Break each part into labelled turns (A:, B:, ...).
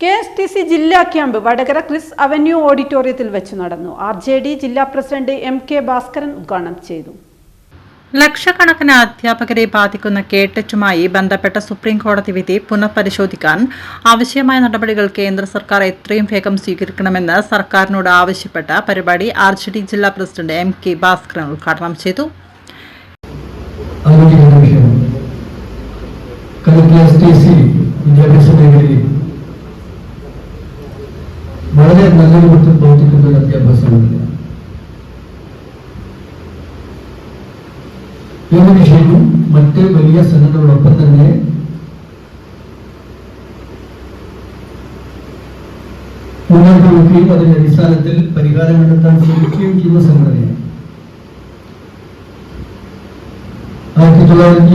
A: K S T C ജില്ലാ camp Vadakara Kris Avenue ഓഡിറ്റോറിയത്തിൽ വെച്ച് നടന്നു. ആർ ജെ ഡി ജില്ലാ പ്രസിഡന്റ് എം കെ ഭാസ്കരൻ ഉദ്ഘാടനം ചെയ്തു.
B: ലക്ഷക്കണക്കിന് അധ്യാപകരെ ബാധിക്കുന്ന കേട്ടച്ചുമായി ബന്ധപ്പെട്ട സുപ്രീം കോടതി വിധി പുനഃപരിശോധിക്കാൻ ആവശ്യമായ നടപടികൾ കേന്ദ്ര സർക്കാർ എത്രയും വേഗം സ്വീകരിക്കണമെന്ന് സർക്കാരിനോട് ആവശ്യപ്പെട്ട പരിപാടി ആർ ജെ ഡി ജില്ലാ പ്രസിഡന്റ് എം കെ ഭാസ്കരൻ ഉദ്ഘാടനം ചെയ്തു.
C: കലക്ടർ എസ് ടി സി വളരെ നല്ല രൂപത്തിൽ പ്രവർത്തിക്കുന്ന ഒരു അധ്യാപക സംഘടന ഈ ഒരു വിഷയവും മറ്റ് വലിയ സംഘടനകളോടൊപ്പം തന്നെ മുന്നോട്ട് വെക്കുകയും അതിന്റെ അടിസ്ഥാനത്തിൽ പരിഹാരം കണ്ടെത്താൻ ശ്രമിക്കുകയും ചെയ്യുന്ന സംഘടനയാണ് ആയിരത്തി തൊള്ളായിരത്തി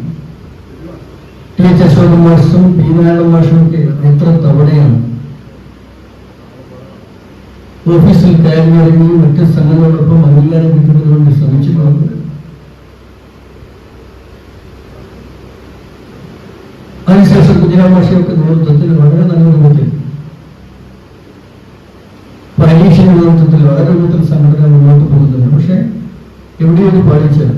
C: അശോകൻ മാഷും നാരായണ മാഷും ഒക്കെ എത്ര തവണയാണ് ഓഫീസിൽ കയറി ഇറങ്ങി മറ്റ് സംഘടനകളോടൊപ്പം അംഗീകാരം കിട്ടുന്നതിന് വേണ്ടി ശ്രമിച്ചിട്ടുണ്ട് അതിനുശേഷം കുഞ്ഞിരാം മാഷയൊക്കെ നേതൃത്വത്തിൽ വളരെ നല്ല രൂപത്തിൽ പരീക്ഷ നേതൃത്വത്തിൽ വളരെ രൂപത്തിൽ സംഘടന മുന്നോട്ട് പോകുന്നുണ്ട്. പക്ഷെ എവിടെയൊന്ന് പാലിച്ചത്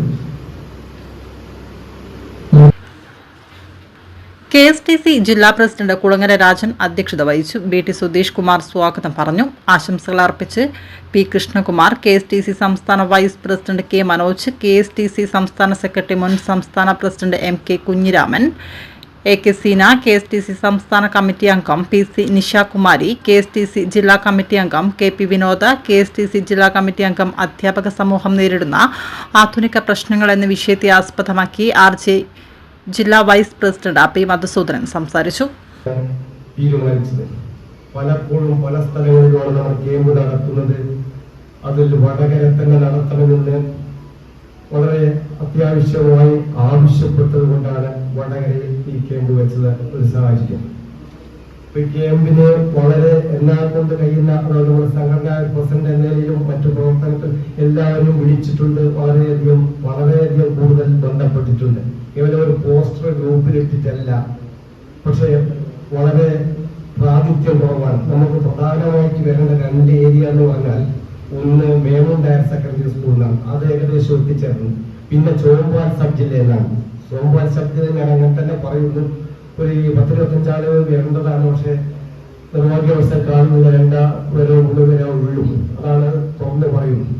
B: സി ജില്ലാ പ്രസിഡന്റ് കുളങ്ങര രാജൻ അധ്യക്ഷത വഹിച്ചു. ബി ടി സുധീഷ് കുമാർ സ്വാഗതം പറഞ്ഞു. ആശംസകൾ അർപ്പിച്ച് P Krishnakumar K S T C സംസ്ഥാന vice president K Manoj K S T C സംസ്ഥാന സെക്രട്ടറി മുൻ സംസ്ഥാന president M K Kunhiraman A K Seena K S T C സംസ്ഥാന കമ്മിറ്റി അംഗം P C Nishakumari K S T C ജില്ലാ committee അംഗം K P Vinoda K S T C ജില്ലാ committee അംഗം അധ്യാപക സമൂഹം നേരിടുന്ന ആധുനിക പ്രശ്നങ്ങൾ എന്ന വിഷയത്തെ ആസ്പദമാക്കി ആർ ജെ ജില്ലാ വൈസ് പ്രസിഡന്റ് പി മധുസൂദനൻ സംസാരിച്ചു.
D: പലപ്പോഴും പല സ്ഥലങ്ങളിലുമാണ് നമ്മൾ ക്യാമ്പ് നടത്തുന്നത് അതിൽ വടകര തന്നെ നടത്തണമെന്ന് വളരെ അത്യാവശ്യമായി ആവശ്യപ്പെട്ടത് കൊണ്ടാണ് വടകരയിൽ ഈ ക്യാമ്പ് വെച്ചത് ഒരു സാഹചര്യം. അപ്പൊ ഈ വളരെ എല്ലാം കൊണ്ട് കഴിയുന്ന നമ്മുടെ സംഘടനാ പ്രസിഡന്റ് എന്ന നിലയിലും മറ്റു പ്രവർത്തനത്തിൽ എല്ലാവരും വിളിച്ചിട്ടുണ്ട്. വളരെയധികം വളരെയധികം കൂടുതൽ ബന്ധപ്പെട്ടിട്ടുണ്ട്. കേവലം ഒരു ഗ്രൂപ്പിലിട്ടിട്ടല്ല. പക്ഷേ വളരെ പ്രാതിഥ്യം കുറവാണ് നമുക്ക് പ്രധാനമായിട്ട് വരേണ്ട രണ്ട് ഏരിയ എന്ന് പറഞ്ഞാൽ ഒന്ന് മേമൂൺ ഹയർ സെക്കൻഡറി സ്കൂളിലാണ്. അത് ഏകദേശം എത്തിച്ചേർന്നു പിന്നെ ചോമ്പാൽ സബ് ജില്ലയിലാണ് ചോമ്പാൽ സബ് ജില്ല ഞാൻ അങ്ങനെ തന്നെ പറയുന്നു. ഒരു പത്തിരുപത്തഞ്ചാൽ വരേണ്ടതാണ് പക്ഷെ നിർഭാഗ്യവശാൽ കാണുന്നില്ല. രണ്ടാ വരോ മൂന്ന് വരോ ഉള്ളൂ. അതാണ് തുറന്ന് പറയുന്നു